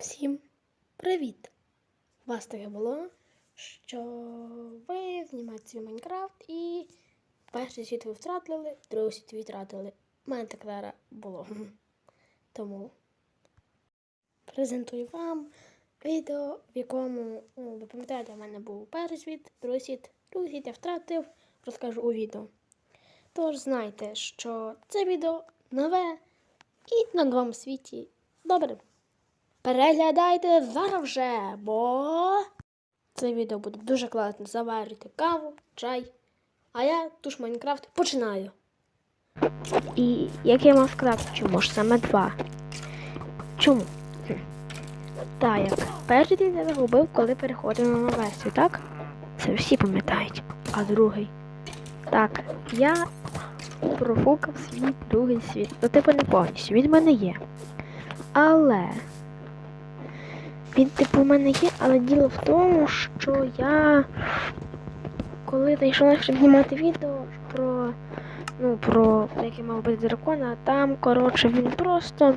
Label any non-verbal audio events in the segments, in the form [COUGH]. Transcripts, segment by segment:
Всім привіт! Вас таке було, що ви знімаєте свій Майнкрафт і перший світ ви втратили, другий світ ви втратили. У мене так зараз було. [LAUGHS] Тому презентую вам відео, в якому, ну, ви пам'ятаєте, в мене був перший світ, другий світ, другий світ я втратив, розкажу у відео. Тож знайте, що це відео нове і на новому світі. Добре. Переглядайте зараз вже, бо це відео буде дуже класно. Заварюйте каву, чай. А я туш Майнкрафт починаю. І як я сказати, чому ж саме два? Чому? Так, як перший день я загубив, коли переходив на версію, так? Це всі пам'ятають. А другий. Так, я профукав свій другий світ. Ну, типу не повністю. Він в мене є. Але. Він, типу, в мене є, але діло в тому, що я коли щоб знімати відео про. Ну, про який мав бути дракона, там, коротше, він просто.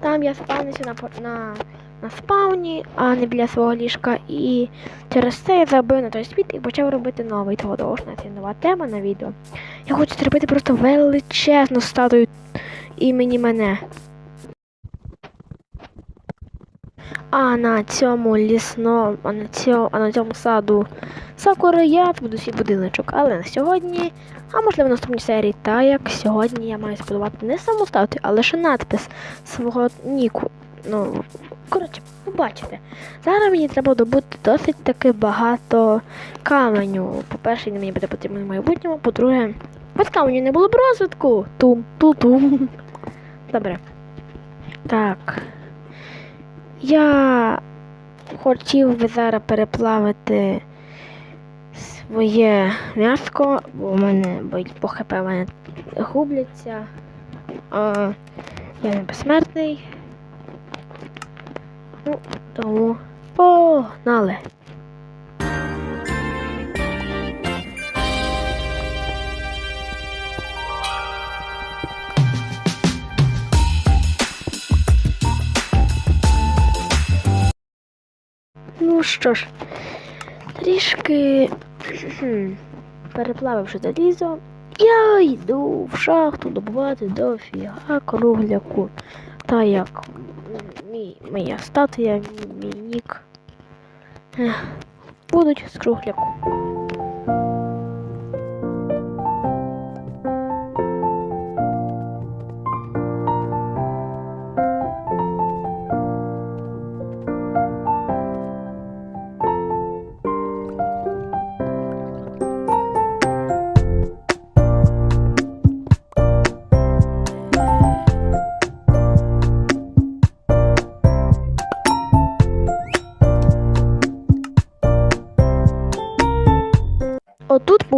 Там я спавнився на, на, на спауні, а не біля свого ліжка. І через це я забив на той світ і почав робити новий. Того довжна це нова тема на відео. Я хочу зробити просто величезну статую імені мене. А на цьому лісному, а на цьому, а на цьому саду Сакури я буду свій будиночок. Але на сьогодні, а можливо в наступній серії, та як сьогодні я маю збудувати не саму статую, а лише надпис свого Ніку. Ну, коротше, побачите. Зараз мені треба добути досить таки багато каменю. По-перше, мені буде потрібен в майбутньому, по-друге, без каменю не було б розвитку. Тум, ту-тум. Добре. Так. Я хотів би зараз переплавити своє м'яско, бо в мене по ХП мене губляться. А, я не безсмертний. Ну, тому погнали. Ну що ж, трішки переплавивши залізо, я йду в шахту добувати дофіга кругляку. Та як мій, моя статуя, мій, нік. Будуть з кругляку.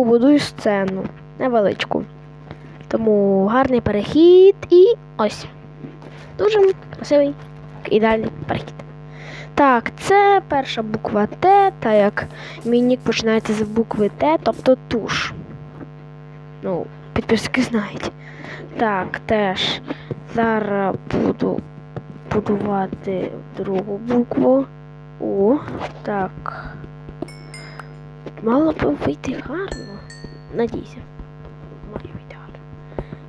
Побудую сцену невеличку. Тому гарний перехід і ось. Дуже красивий ідеальний перехід. Так, це перша буква Т, та як мій нік починається з букви Т, тобто туш. Ну, підписки знають. Так, теж зараз буду будувати другу букву. О, так. Мало би вийти гарно. Надійся. Має вийти гарно.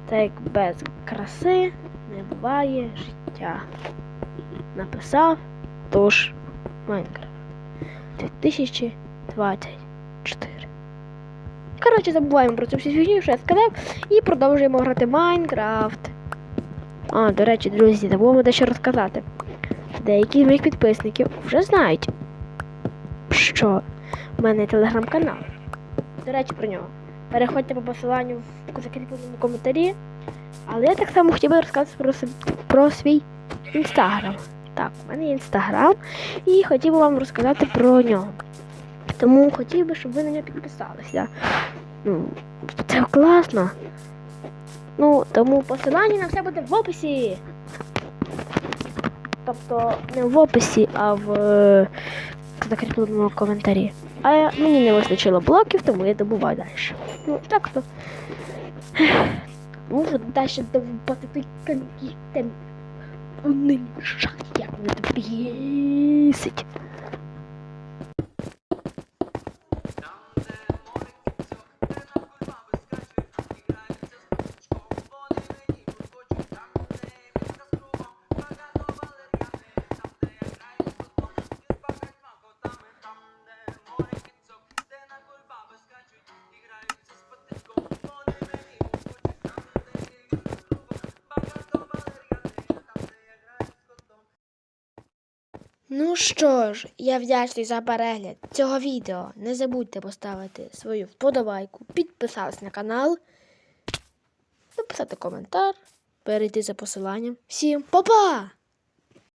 Так як без краси не буває життя. Написав тож Майнкрафт 2024. Коротше, забуваємо про цю всю фігню, що я сказав, і продовжуємо грати Майнкрафт. А, до речі, друзі, забуємо дещо розказати. Деякі з моїх підписників вже знають, що у мене телеграм-канал. До речі, про нього. Переходьте по посиланню в закріпленому коментарі. Але я так само хотів би розказати про, про свій інстаграм. Так, у мене є інстаграм і хотів би вам розказати про нього. Тому хотів би, щоб ви на нього підписалися. Ну, це класно. Ну, тому посилання на все буде в описі. Тобто не в описі, а в закріпленому коментарі. А мені не вистачило блоків, тому я добуваю далі. Ну, так то. [SIGHS] Можу далі добувати той мішають, як мене бісить. Ну що ж, я вдячний за перегляд цього відео. Не забудьте поставити свою вподобайку, підписатися на канал, написати коментар, перейти за посиланням. Всім па-па!